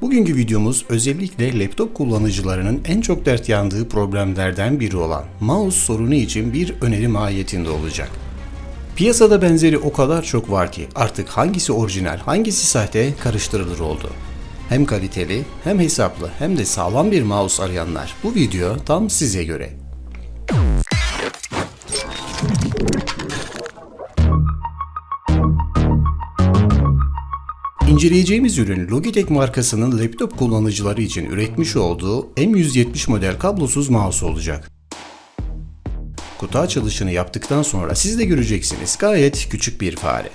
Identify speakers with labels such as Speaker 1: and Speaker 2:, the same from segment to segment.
Speaker 1: Bugünkü videomuz özellikle laptop kullanıcılarının en çok dert yandığı problemlerden biri olan mouse sorunu için bir öneri mahiyetinde olacak. Piyasada benzeri o kadar çok var ki artık hangisi orijinal, hangisi sahte karıştırılır oldu. Hem kaliteli, hem hesaplı, hem de sağlam bir mouse arayanlar bu video tam size göre. İnceleyeceğimiz ürün Logitech markasının laptop kullanıcıları için üretmiş olduğu M170 model kablosuz mouse olacak. Kutu açılışını yaptıktan sonra siz de göreceksiniz gayet küçük bir fare.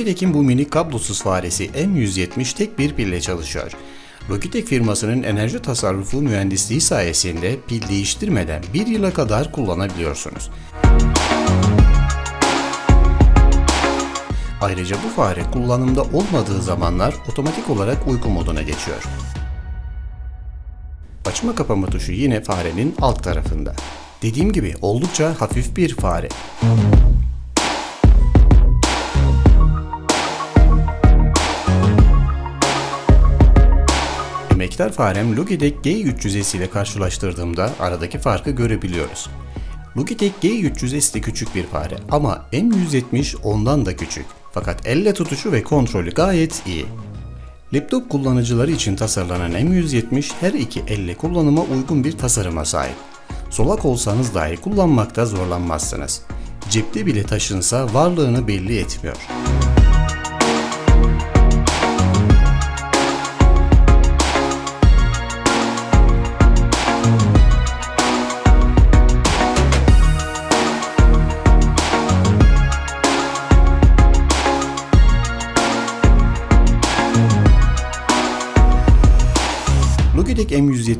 Speaker 1: Logitech'in bu minik kablosuz faresi M170 tek bir pille çalışıyor. Logitech firmasının enerji tasarrufu mühendisliği sayesinde pil değiştirmeden bir yıla kadar kullanabiliyorsunuz. Ayrıca bu fare kullanımda olmadığı zamanlar otomatik olarak uyku moduna geçiyor. Açma kapama tuşu yine farenin alt tarafında. Dediğim gibi oldukça hafif bir fare. Emektar farem Logitech G300S ile karşılaştırdığımda aradaki farkı görebiliyoruz. Logitech G300S de küçük bir fare ama M170 ondan da küçük. Fakat elle tutuşu ve kontrolü gayet iyi. Laptop kullanıcıları için tasarlanan M170 her iki elle kullanıma uygun bir tasarıma sahip. Solak olsanız dahi kullanmakta zorlanmazsınız. Cepte bile taşınsa varlığını belli etmiyor.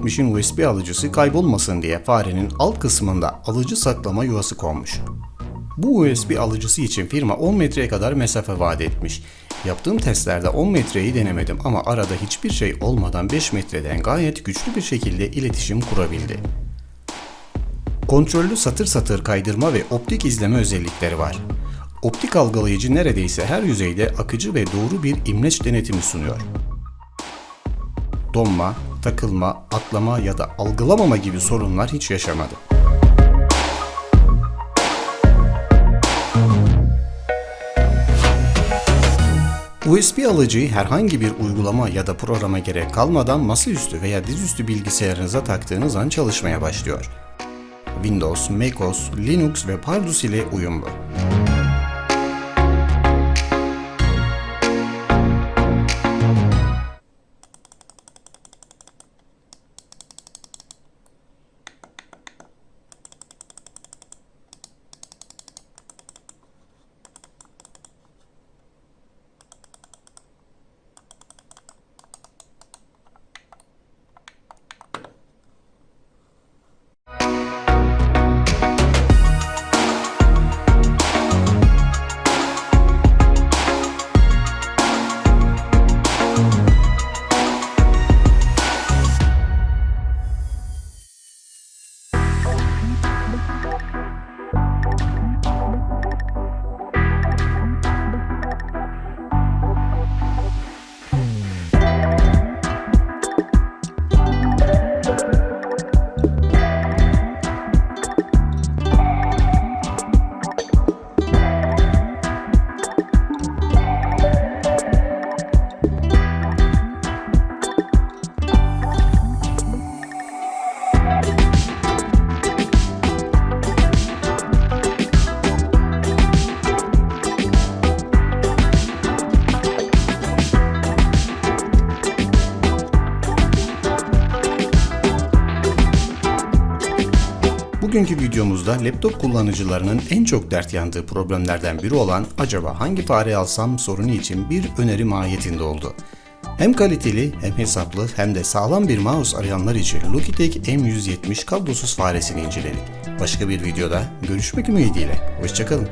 Speaker 1: Logitech M170'in USB alıcısı kaybolmasın diye farenin alt kısmında alıcı saklama yuvası konmuş. Bu USB alıcısı için firma 10 metreye kadar mesafe vaat etmiş. Yaptığım testlerde 10 metreyi denemedim ama arada hiçbir şey olmadan 5 metreden gayet güçlü bir şekilde iletişim kurabildi. Kontrollü satır satır kaydırma ve optik izleme özellikleri var. Optik algılayıcı neredeyse her yüzeyde akıcı ve doğru bir imleç denetimi sunuyor donma, takılma, atlama ya da algılamama gibi sorunlar hiç yaşamadı. USB alıcıyı herhangi bir uygulama ya da programa gerek kalmadan masaüstü veya dizüstü bilgisayarınıza taktığınız an çalışmaya başlıyor. Windows, macOS, Linux ve Pardus ile uyumlu. Bugünkü videomuzda laptop kullanıcılarının en çok dert yandığı problemlerden biri olan acaba hangi fare alsam sorunu için bir öneri mahiyetinde oldu. Hem kaliteli hem hesaplı hem de sağlam bir mouse arayanlar için Logitech M170 kablosuz faresini inceledik. Başka bir videoda görüşmek ümidiyle. Hoşçakalın.